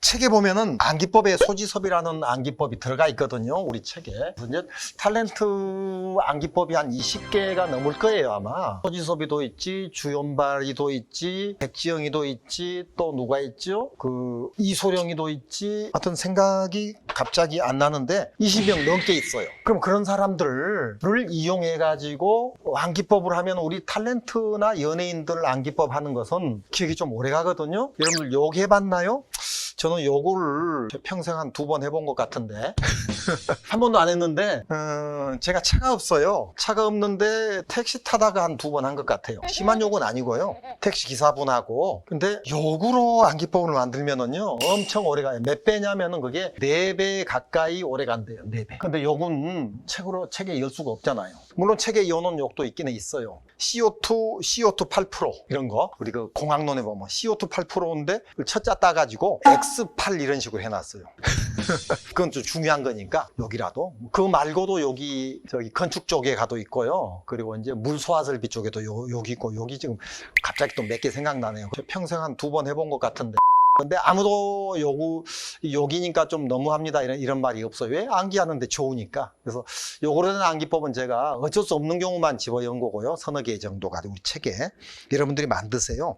책에 보면은 안기법에 소지섭이라는 안기법이 들어가 있거든요. 우리 책에. 이제 탤런트 안기법이 한 20개가 넘을 거예요, 아마. 소지섭이도 있지, 주연발이도 있지, 백지영이도 있지, 또 누가 있죠? 그 이소령이도 있지. 하여튼 생각이 갑자기 안 나는데 20명 넘게 있어요. 그럼 그런 사람들을 이용해 가지고 안기법을 하면 우리 탤런트나 연예인들 안기법 하는 것은 기억이 좀 오래 가거든요. 여러분들 욕 해봤나요? 저는 요거를 평생 한 두 번 해본 것 같은데. 한 번도 안 했는데 어, 제가 차가 없어요. 차가 없는데 택시 타다가 한 두 번 한 것 같아요. 심한 욕은 아니고요 택시 기사분하고 근데 욕으로 안기법을 만들면은요 엄청 오래 가요 몇 배냐면은 그게 네 배 가까이 오래 간대요 네배. 근데 욕은 책으로 책에 열 수가 없잖아요. 물론 책에 여는 욕도 있기는 있어요. CO2 CO2 8% 이런 거. 우리 그 공학론에 보면 CO2 8%인데 첫자 따가지고 X8 이런 식으로 해놨어요. 그건 좀 중요한 거니까 여기라도. 그 말고도 여기 저기 건축 쪽에 가도 있고요. 그리고 이제 물 소화설비 쪽에도 요, 여기 있고 여기 지금 갑자기 또몇개 생각나네요. 저 평생 한 두 번 해본 것 같은데. 근데 아무도 요구, 욕이니까 좀 너무합니다. 이런, 이런 말이 없어요. 왜? 암기하는데 좋으니까. 그래서 요거로 된 암기법은 제가 어쩔 수 없는 경우만 집어연 거고요. 서너 개 정도가 우리 책에. 여러분들이 만드세요.